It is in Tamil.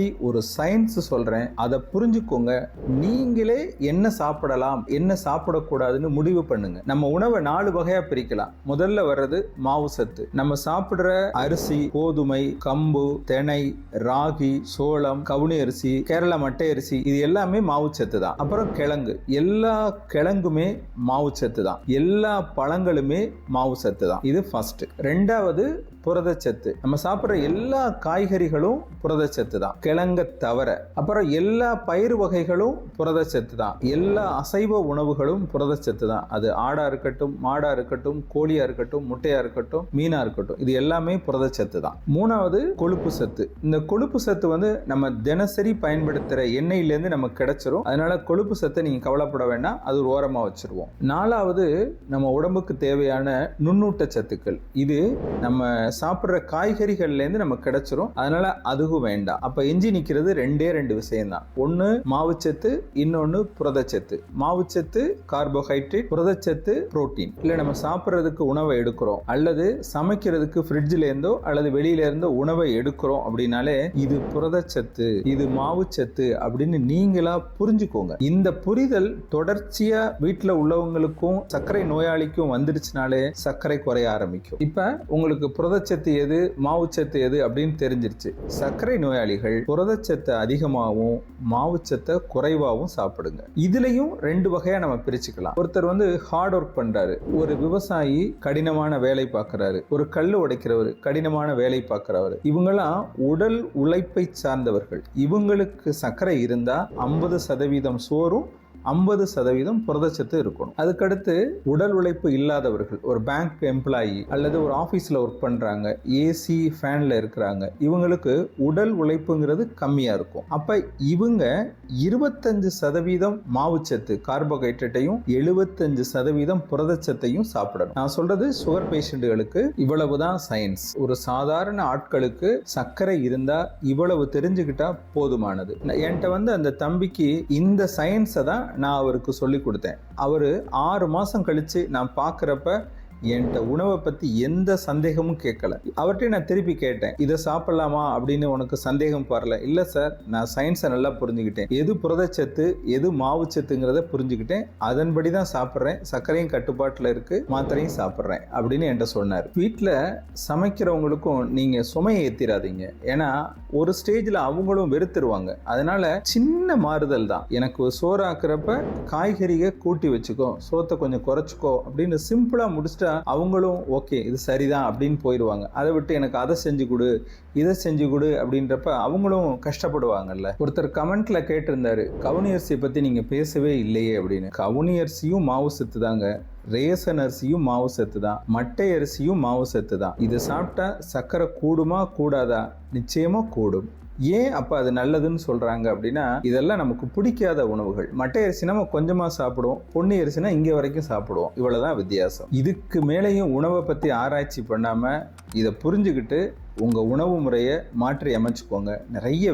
பற்றி ஒரு சயின்ஸ் சொல்கிறேன் அதை புரிஞ்சுக்கோங்க. நீங்களே என்ன சாப்பிடலாம் என்ன சாப்பிடக்கூடாதுன்னு முடிவு பண்ணுங்க. நம்ம உணவை நாலு வகையாக பிரிக்கலாம். முதல்ல வர்றது மாவு சத்து. நம்ம சாப்பிட்ற அரிசி கோதுமை கம்பு திணை ராகி சோளம் கவுனி அரிசி கேரளா மட்டை அரிசி இது எல்லாமே மாவு சத்து தான். அப்புறம் கிழங்கு. எல்லா கிழங்குமே மாவு சத்து தான். எல்லா பழங்களுமே மாவு சத்து தான். இது ஃபர்ஸ்ட் ரெண்டாவது புரதச்சத்து. நம்ம சாப்பிட்ற எல்லா காய்கறிகளும் புரதச்சத்து தான் கிழங்க தவிர. அப்புறம் எல்லா பயிர் வகைகளும் புரதச்சத்து தான் எல்லா அசைவ உணவுகளும் புரதச்சத்து தான் அது ஆடா இருக்கட்டும் மாடா இருக்கட்டும் கோழியா இருக்கட்டும் முட்டையா இருக்கட்டும் மீனா இருக்கட்டும். இது எல்லாமே புரதச்சத்து தான் மூணாவது கொழுப்பு சத்து. இந்த கொழுப்பு சத்து வந்து நம்ம தினசரி பயன்படுத்துற எண்ணெயிலேருந்து நமக்கு கிடைச்சிரும். அதனால கொழுப்பு சத்தை நீங்க கவலைப்பட வேண்டாம். அது ஒரு ஓரமா வச்சிருவோம். நாலாவது நம்ம உடம்புக்கு தேவையான நுண்ணூட்ட சத்துக்கள் இது நம்ம சாப்பிட்ற காய்கறிகள்லேருந்து நமக்கு கிடைச்சிரும். அதனால அதுவும் வேண்டாம். அப்போ எஞ்சி நிற்கிறது ரெண்டே ரெண்டு விஷயம்தான். ஒன்று மாவுச்சத்து இன்னொன்று புரதச்சத்து. மாவுச்சத்து கார்போஹைட்ரேட் புரதச்சத்து புரோட்டீன் இல்லை நம்ம சாப்பிட்றதுக்கு உணவை எடுக்கிறோம். அல்லது சமைக்கிறதுக்கு ஃப்ரிட்ஜ்ல இருந்தோ அல்லது வெளியில இருந்தோ உணவை எடுக்கிறோம் அப்படின்னாலே இது புரதச்சத்து இது மாவுச்சத்து அப்படின்னு நீங்களா புரிஞ்சுக்கோங்க. இந்த புரிதல் தொடர்ச்சியா வீட்டில் உள்ளவங்களுக்கும் சர்க்கரை நோயாளிக்கும் வந்துருச்சுனாலே சர்க்கரை குறைய ஆரம்பிக்கும். இப்ப உங்களுக்கு புரத புரதச்சத்து எது மாவுச்சத்து எது அப்படின்னு தெரிஞ்சிருச்சு. சர்க்கரை நோயாளிகள் புரதச்சத்தை அதிகமாகவும் மாவுச்சத்தை குறைவாகவும் சாப்பிடுங்க. இதுலயும் ரெண்டு வகையா நம்ம பிரிச்சுக்கலாம். ஒருத்தர் வந்து ஹார்ட் ஒர்க் பண்றாரு. ஒரு விவசாயி கடினமான வேலை பார்க்கறாரு. ஒரு கல் உடைக்கிறவர் கடினமான வேலை பார்க்கறவர். இவங்கெல்லாம் உடல் உழைப்பை சார்ந்தவர்கள். இவங்களுக்கு சர்க்கரை இருந்தா ஐம்பது சதவீதம் சோறும் ஐம்பது சதவீதம் புரதச்சத்து இருக்கணும். அதுக்கடுத்து உடல் உழைப்பு இல்லாதவர்கள் ஒரு பேங்க் எம்ப்ளாயி அல்லது ஒரு ஆஃபீஸில் ஒர்க் பண்ணுறாங்க ஏசி ஃபேனில் இருக்கிறாங்க இவங்களுக்கு உடல் உழைப்புங்கிறது கம்மியாக இருக்கும். அப்போ இவங்க இருபத்தஞ்சு சதவீதம் மாவுச்சத்து கார்போஹைட்ரேட்டையும் எழுபத்தஞ்சு சதவீதம் புரதச்சத்தையும் சாப்பிடணும். நான் சொல்றது சுகர் பேஷண்ட்டுகளுக்கு இவ்வளவுதான் சயின்ஸ் ஒரு சாதாரண ஆட்களுக்கு சர்க்கரை இருந்தா இவ்வளவு தெரிஞ்சுக்கிட்டா போதுமானது. என்கிட்ட வந்து அந்த தம்பிக்கு இந்த சயின்ஸை தான் நான் அவருக்கு சொல்லி கொடுத்தேன். அவர் ஆறு மாதம் கழித்து நான் பார்க்குறப்ப என்கிட்ட உணவை பற்றி எந்த சந்தேகமும் கேட்கல. அவர்கிட்ட நான் திருப்பி கேட்டேன் இதை சாப்பிடலாமா? அப்படின்னு உனக்கு சந்தேகம் வரல. இல்லை சார் நான் சயின்ஸை நல்லா புரிஞ்சுக்கிட்டேன். எது புரதச்சத்து எது மாவுச்சத்துங்கிறத புரிஞ்சுக்கிட்டேன். அதன்படி தான் சாப்பிட்றேன். சர்க்கரையும் கட்டுப்பாட்டில் இருக்குது மாத்திரையும் சாப்பிட்றேன் அப்படின்னு என்கிட்ட சொன்னார். வீட்டில் சமைக்கிறவங்களுக்கும் நீங்கள் சுமையை ஏற்றிடாதீங்க ஏன்னா ஒரு ஸ்டேஜில் அவங்களும் வெறுத்துருவாங்க. அதனால சின்ன மாறுதல் தான். எனக்கு சோறாக்குறப்ப காய்கறியை கூட்டி வச்சுக்கோ சோத்தை கொஞ்சம் குறைச்சிக்கோ அப்படின்னு சிம்பிளாக முடிச்சுட்டா அவங்களும் ஓகே இது சரிதான் அப்படின்னு போயிடுவாங்க. அதை விட்டு எனக்கு அதை செஞ்சு கொடு இதை செஞ்சு கொடு அப்படின்றப்ப அவங்களும் கஷ்டப்படுவாங்கல்ல. ஒருத்தர் கமெண்ட்ல கேட்டிருந்தாரு கவுனி அரிசியை பத்தி நீங்க பேசவே இல்லையே அப்படின்னு. கவுனி அரிசியும் மாவு சத்து தாங்க ரேசன் அரிசியும் மாவு சத்து தான் மட்டை அரிசியும் மாவு சத்து தான் இது சாப்பிட்டா சர்க்கரை கூடுமா கூடாதா? நிச்சயமா கூடும். ஏன் அப்போ அது நல்லதுன்னு சொல்கிறாங்க அப்படின்னா இதெல்லாம் நமக்கு பிடிக்காத உணவுகள். மட்டை அரிசி நம்ம கொஞ்சமாக சாப்பிடுவோம். பொன்னி அரிசினா இங்கே வரைக்கும் சாப்பிடுவோம். இவ்வளோதான் வித்தியாசம். இதுக்கு மேலேயும் உணவை பற்றி ஆராய்ச்சி பண்ணாமல் இதை புரிஞ்சுக்கிட்டு உங்கள் உணவு முறையை மாற்றி அமைச்சுக்கோங்க. நிறைய